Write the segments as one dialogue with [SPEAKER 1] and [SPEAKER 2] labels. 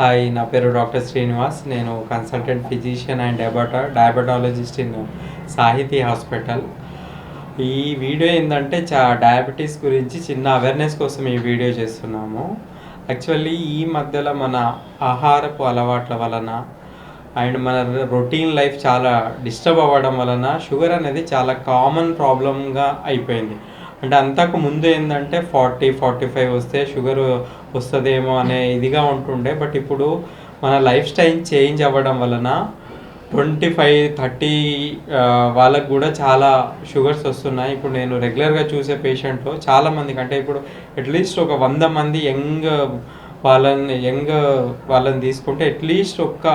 [SPEAKER 1] Hi నా పేరు doctor Srinivas. నేను కన్సల్టెంట్ ఫిజిషియన్ అండ్ డయాబటా డయాబెటాలజిస్ట్ ఇన్ సాహితీ హాస్పిటల్ ఈ వీడియో ఏంటంటే చా డయాబెటీస్ గురించి చిన్న అవేర్నెస్ కోసం ఈ వీడియో చేస్తున్నాము. యాక్చువల్లీ ఈ మధ్యలో మన ఆహారపు అలవాట్ల వలన అండ్ మన రొటీన్ లైఫ్ చాలా డిస్టర్బ్ అవ్వడం వలన షుగర్ అనేది చాలా కామన్ ప్రాబ్లమ్గా అయిపోయింది. అంటే అంతకు ముందు ఏంటంటే ఫార్టీ ఫార్టీ ఫైవ్ వస్తే షుగర్ వస్తుందేమో అనే ఇదిగా ఉంటుండే. బట్ ఇప్పుడు మన లైఫ్ స్టైల్ చేంజ్ అవ్వడం వలన ట్వంటీ ఫైవ్ థర్టీ వాళ్ళకు కూడా చాలా షుగర్స్ వస్తున్నాయి. ఇప్పుడు నేను రెగ్యులర్గా చూసే పేషెంట్లో చాలామందికి అంటే ఇప్పుడు అట్లీస్ట్ ఒక వంద మంది యంగ్ వాళ్ళని యంగ్ వాళ్ళని తీసుకుంటే అట్లీస్ట్ ఒక్క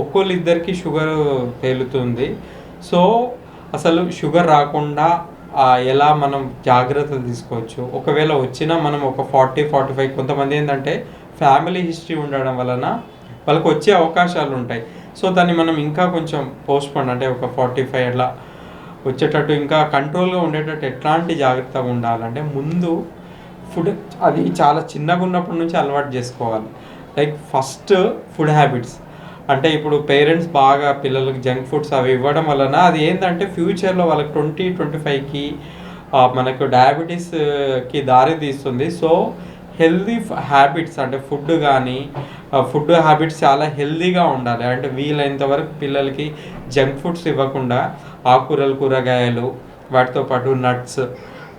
[SPEAKER 1] ఒక్కొల్లిద్దరికి షుగర్ తేలుతుంది. సో అసలు షుగర్ రాకుండా ఎలా మనం జాగ్రత్తలు తీసుకోవచ్చు? ఒకవేళ వచ్చినా మనం ఒక ఫార్టీ ఫార్టీ ఫైవ్ కొంతమంది ఏంటంటే ఫ్యామిలీ హిస్టరీ ఉండడం వలన వాళ్ళకి వచ్చే అవకాశాలు ఉంటాయి. సో దాన్ని మనం ఇంకా కొంచెం పోస్ట్ పోన్ అంటే ఒక ఫార్టీ ఫైవ్ అట్లా వచ్చేటట్టు ఇంకా కంట్రోల్గా ఉండేటట్టు ఎట్లాంటి జాగ్రత్తగా ఉండాలంటే ముందు ఫుడ్ అది చాలా చిన్నగా ఉన్నప్పటి నుంచి అలవాటు చేసుకోవాలి. Like first food habits. అంటే ఇప్పుడు పేరెంట్స్ బాగా పిల్లలకు జంక్ ఫుడ్స్ అవి ఇవ్వడం వలన అది ఏంటంటే ఫ్యూచర్లో వాళ్ళకి ట్వంటీ ట్వంటీ ఫైవ్కి మనకు డయాబెటీస్కి దారి తీస్తుంది. సో హెల్దీ హ్యాబిట్స్ అంటే ఫుడ్ కానీ ఫుడ్ హ్యాబిట్స్ చాలా హెల్దీగా ఉండాలి. అంటే వీలైనంత వరకు పిల్లలకి జంక్ ఫుడ్స్ ఇవ్వకుండా ఆకుకూరలు కూరగాయలు వాటితో పాటు నట్స్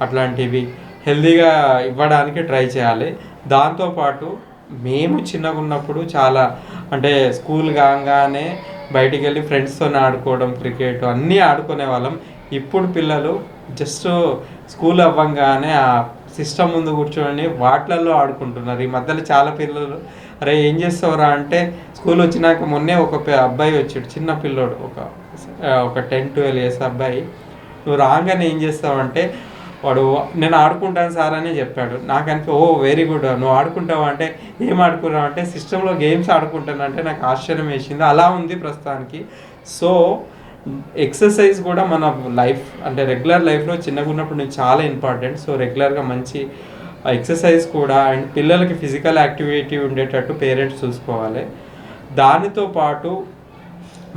[SPEAKER 1] అట్లాంటివి హెల్దీగా ఇవ్వడానికి ట్రై చేయాలి. దాంతోపాటు మేము చిన్నగా ఉన్నప్పుడు చాలా అంటే స్కూల్ కాగానే బయటికి వెళ్ళి ఫ్రెండ్స్తో ఆడుకోవడం క్రికెట్ అన్నీ ఆడుకునే వాళ్ళం. ఇప్పుడు పిల్లలు జస్ట్ స్కూల్ అవ్వంగానే ఆ సిస్టమ్ ముందు కూర్చొని వాటిలలో ఆడుకుంటున్నారు. ఈ మధ్యలో చాలా పిల్లలు అరే ఏం చేస్తావురా? అంటే స్కూల్ వచ్చినాక మొన్నే ఒక అబ్బాయి వచ్చాడు చిన్న పిల్లోడు ఒక ఒక టెన్ ట్వెల్వ్ ఇయర్స్ అబ్బాయి. నువ్వు రాగానే ఏం చేస్తావంటే వాడు నేను ఆడుకుంటాను సార్ అని చెప్పాడు. నాకు అనిపి ఓ వెరీ గుడ్ నువ్వు ఆడుకుంటావు అంటే ఏం ఆడుకున్నావు అంటే సిస్టంలో గేమ్స్ ఆడుకుంటాను అంటే నాకు ఆశ్చర్యం వేసింది. అలా ఉంది ప్రస్తుతానికి. సో ఎక్సర్సైజ్ కూడా మన లైఫ్ అంటే రెగ్యులర్ లైఫ్లో చిన్నగా ఉన్నప్పుడు నేను చాలా ఇంపార్టెంట్ సో రెగ్యులర్గా మంచి ఎక్సర్సైజ్ కూడా అండ్ పిల్లలకి ఫిజికల్ యాక్టివిటీ ఉండేటట్టు పేరెంట్స్ చూసుకోవాలి. దానితో పాటు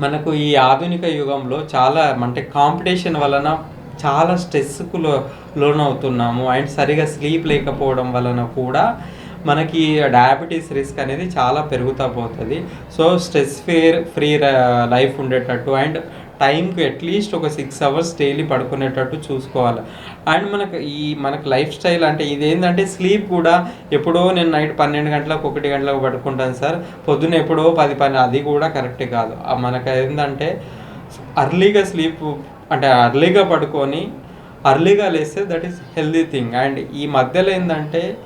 [SPEAKER 1] మనకు ఈ ఆధునిక యుగంలో చాలా అంటే కాంపిటీషన్ వలన చాలా స్ట్రెస్కు లో లోనవుతున్నాము. అండ్ సరిగా స్లీప్ లేకపోవడం వలన కూడా మనకి డయాబెటీస్ రిస్క్ అనేది చాలా పెరుగుతా పోతుంది. So stress free free life ఉండేటట్టు అండ్ టైంకి అట్లీస్ట్ ఒక సిక్స్ అవర్స్ డైలీ పడుకునేటట్టు చూసుకోవాలి. అండ్ మనకు ఈ మనకు లైఫ్ స్టైల్ అంటే ఇదేంటంటే స్లీప్ కూడా ఎప్పుడో నేను నైట్ పన్నెండు గంటలకు ఒకటి గంటలకు పడుకుంటాను సార్. పొద్దున ఎప్పుడో పది పని అది కూడా కరెక్ట్ కాదు. మనకు ఏంటంటే అర్లీగా స్లీప్ అంటే అర్లీగా పడుకొని అర్లీగా లేస్తే that is healthy thing and ఈ మధ్యలో ఏంటంటే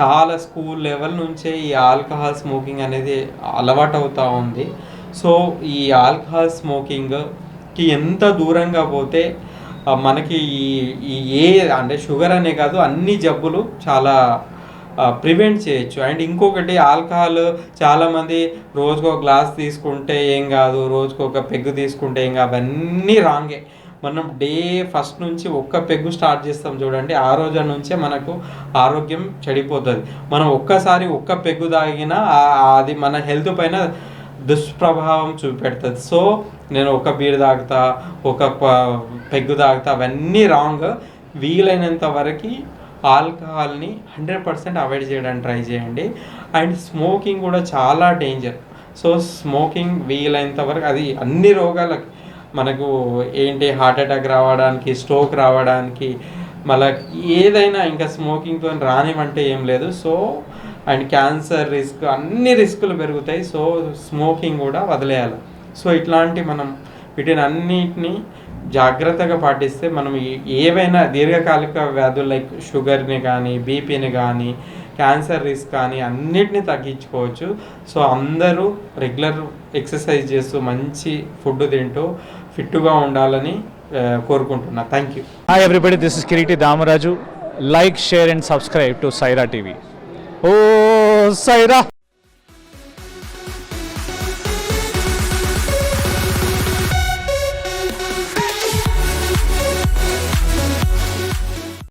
[SPEAKER 1] చాలా స్కూల్ లెవెల్ నుంచే ఈ ఆల్కహాల్ స్మోకింగ్ అనేది అలవాటు అవుతూ ఉంది. సో ఈ ఆల్కహాల్ స్మోకింగ్కి ఎంత దూరంగా పోతే మనకి ఈ- ఏ అంటే షుగర్ అనే కాదు అన్ని జబ్బులు చాలా ప్రివెంట్ చేయొచ్చు. అండ్ ఇంకొకటి ఆల్కహాల్ చాలామంది రోజుకో గ్లాస్ తీసుకుంటే ఏం కాదు రోజుకొక పెగ్గు తీసుకుంటే ఏం కాదు అవన్నీ రాంగే. మనం డే ఫస్ట్ నుంచి ఒక్క పెగ్గు స్టార్ట్ చేస్తాం చూడండి. ఆ రోజు నుంచే మనకు ఆరోగ్యం చెడిపోతుంది. మనం ఒక్కసారి ఒక్క పెగ్గు తాగినా అది మన హెల్త్ పైన దుష్ప్రభావం చూపెడుతుంది. సో నేను ఒక బీర్ తాగుతా ఒక పెగ్గు తాగుతా అవన్నీ రాంగ్. వీలైనంత వరకు ఆల్కహాల్ని హండ్రెడ్ పర్సెంట్ అవాయిడ్ చేయడానికి ట్రై చేయండి. అండ్ స్మోకింగ్ కూడా చాలా డేంజర్. సో స్మోకింగ్ వీలైనంత వరకు అది అన్ని రోగాలకి మనకు ఏంటి హార్ట్ అటాక్ రావడానికి స్ట్రోక్ రావడానికి మళ్ళీ ఏదైనా ఇంకా స్మోకింగ్తో రానివంటే ఏం లేదు. సో అండ్ క్యాన్సర్ రిస్క్ అన్ని రిస్కులు పెరుగుతాయి. సో స్మోకింగ్ కూడా వదిలేయాలి. సో ఇట్లాంటి మనం వీటిని అన్నిటిని జాగ్రత్తగా పాటిస్తే మనం ఏవైనా దీర్ఘకాలిక వ్యాధులు లైక్ షుగర్ని కానీ బీపీని కానీ క్యాన్సర్ రిస్క్ కానీ అన్నిటిని తగ్గించుకోవచ్చు. సో అందరూ రెగ్యులర్ ఎక్సర్సైజ్ చేస్తూ మంచి ఫుడ్ తింటూ ఫిట్గా ఉండాలని కోరుకుంటున్నా. Thank you
[SPEAKER 2] hi everybody this is Kireeti Damaraju like share and subscribe to Saira TV oh Sye Raa